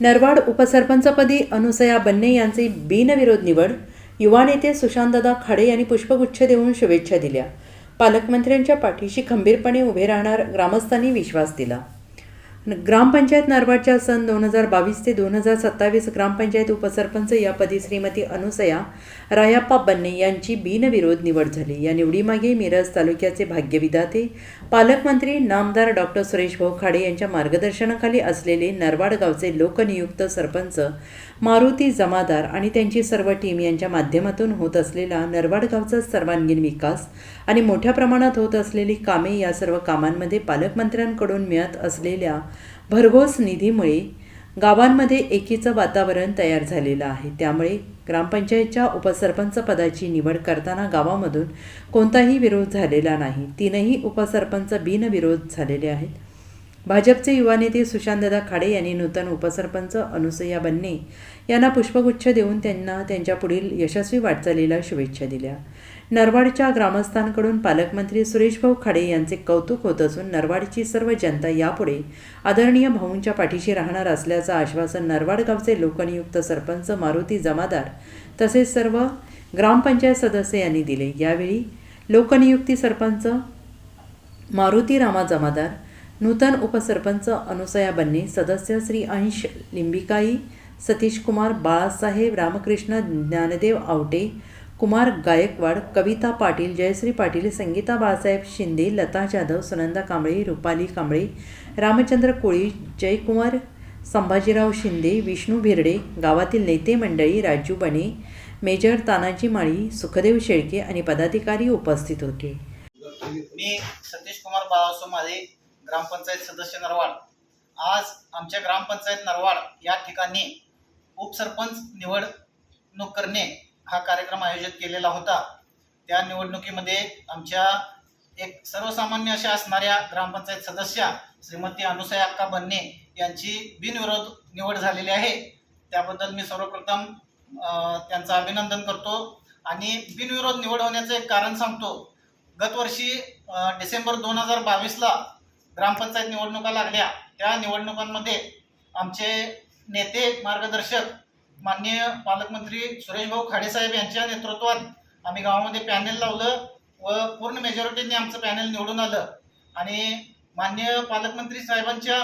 नरवाड उपसरपंचपदी अनुसया बन्ने यांची बिनविरोध निवड युवा नेते सुशांतदादा खाडे यांनी पुष्पगुच्छ देऊन शुभेच्छा दिल्या. पालकमंत्र्यांच्या पाठीशी खंबीरपणे उभे राहणार ग्रामस्थांनी विश्वास दिला. ग्रामपंचायत नरवाडच्या सन दोन हजार बावीस ते दोन हजार सत्तावीस ग्रामपंचायत उपसरपंच या पदी श्रीमती अनुसया रायाप्पा बन्ने यांची बिनविरोध निवड झाली. या निवडीमागे मिरज तालुक्याचे भाग्यविधाते पालकमंत्री नामदार डॉक्टर सुरेश भाऊ खाडे यांच्या मार्गदर्शनाखाली असलेले नरवाड गावचे लोकनियुक्त सरपंच मारुती जमादार आणि त्यांची सर्व टीम यांच्या माध्यमातून होत असलेला नरवाड गावचा सर्वांगीण विकास आणि मोठ्या प्रमाणात होत असलेली कामे या सर्व कामांमध्ये पालकमंत्र्यांकडून मिळत असलेल्या भरघोस निधीमुळे गावांमध्ये एकीचं वातावरण तयार झालेलं आहे. त्यामुळे ग्रामपंचायतच्या उपसरपंच पदाची निवड करताना गावामधून कोणताही विरोध झालेला नाही. तीनही उपसरपंच बिनविरोध झालेले आहेत. भाजपचे युवा नेते सुशांतदादा खाडे यांनी नूतन उपसरपंच अनुसया बन्ने यांना पुष्पगुच्छ देऊन त्यांना त्यांच्या पुढील यशस्वी वाटचालीला शुभेच्छा दिल्या. नरवाडच्या ग्रामस्थांकडून पालकमंत्री सुरेशभाऊ खाडे यांचे कौतुक होत असून नरवाडची सर्व जनता यापुढे आदरणीय भाऊंच्या पाठीशी राहणार असल्याचं आश्वासन नरवाड गावचे लोकनियुक्त सरपंच मारुती जमादार तसेच सर्व ग्रामपंचायत सदस्य यांनी दिले. यावेळी लोकनियुक्ती सरपंच मारुती रामा जमादार नूतन उपसरपंच अनुसया बन्ने सदस्य श्री अंश लिंबिकाई सतीश कुमार बाळासाहेब रामकृष्ण ज्ञानदेव आवटे कुमार गायकवाड कविता पाटील जयश्री पाटील संगीता बाळासाहेब शिंदे लता जाधव सुनंदा कांबळे रुपाली कांबळे रामचंद्र कोळी जयकुमार संभाजीराव शिंदे विष्णू भिरडे गावातील नेते मंडळी राजू बने मेजर तानाजी माळी सुखदेव शेळके आणि पदाधिकारी उपस्थित होते. मी सतीश कुमार बाळासो माझे ग्रामपंचायत सदस्य नरवाड. आज आमच्या ग्रामपंचायत नरवाड या ठिकाणी उपसरपंच निवडणूक करणे हा कार्यक्रम आयोजित केलेला होता. त्या निवडणुकीमध्ये आमच्या एक सर्वसामान्य अशा असणाऱ्या ग्रामपंचायत सदस्या श्रीमती अनुसया अक्का बन्ने यांची बिनविरोध निवड झालेली आहे. त्याबद्दल मी सर्वप्रथम त्यांचं अभिनंदन करतो आणि बिनविरोध निवड होण्याचं एक कारण सांगतो. गतवर्षी डिसेंबर दोन हजार बावीसला ग्रामपंचायत निवडणुका लागल्या. त्या निवडणुकांमध्ये आमचे नेते मार्गदर्शक माननीय पालकमंत्री सुरेशभाऊ खाडेसाहेब यांच्या नेतृत्वात आम्ही गावामध्ये पॅनेल लावलं व पूर्ण मेजॉरिटीने आमचं पॅनेल निवडून आलं. आणि माननीय पालकमंत्री साहेबांच्या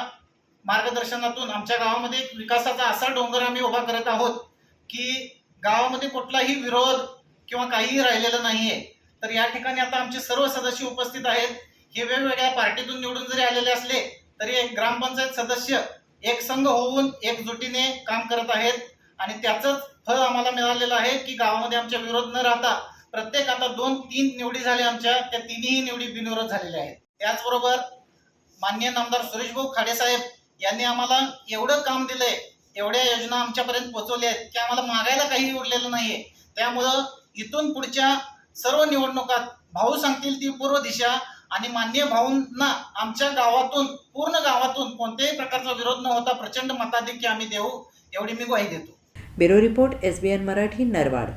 मार्गदर्शनातून आमच्या गावामध्ये एक विकासाचा असा डोंगर आम्ही उभा करत आहोत की गावामध्ये कुठलाही विरोध किंवा काहीही राहिलेलं नाहीये. तर या ठिकाणी आता आमचे सर्व सदस्य उपस्थित आहेत. हे वेगवेगळ्या पार्टीतून निवडून जरी आलेले असले तरी एक ग्रामपंचायत सदस्य एक संघ होऊन एकजुटीने काम करत आहेत. आणि त्याचंच फळ आम्हाला मिळालेलं आहे की गावामध्ये आमच्या विरोध न राहता प्रत्येक आता दोन तीन निवडी झाल्या आमच्या त्या तिन्ही निवडी बिनविरोध झालेल्या आहेत. त्याचबरोबर माननीय नामदार सुरेश भाऊ खाडेसाहेब यांनी आम्हाला एवढं काम दिलंय एवढ्या योजना आमच्यापर्यंत पोहोचवल्या आहेत की आम्हाला मागायला काही उरलेलं नाहीये. त्यामुळं इथून पुढच्या सर्व निवडणुकात भाऊ सांगतील ती पूर्व दिशा आणि मान्य भाऊंना आमच्या गावातून पूर्ण गावातून कोणत्याही प्रकारचा विरोध न होता प्रचंड मताधिक्य आम्ही देऊ एवढी मी ग्वाही देतो. Bureau report S B N Marathi Narwad.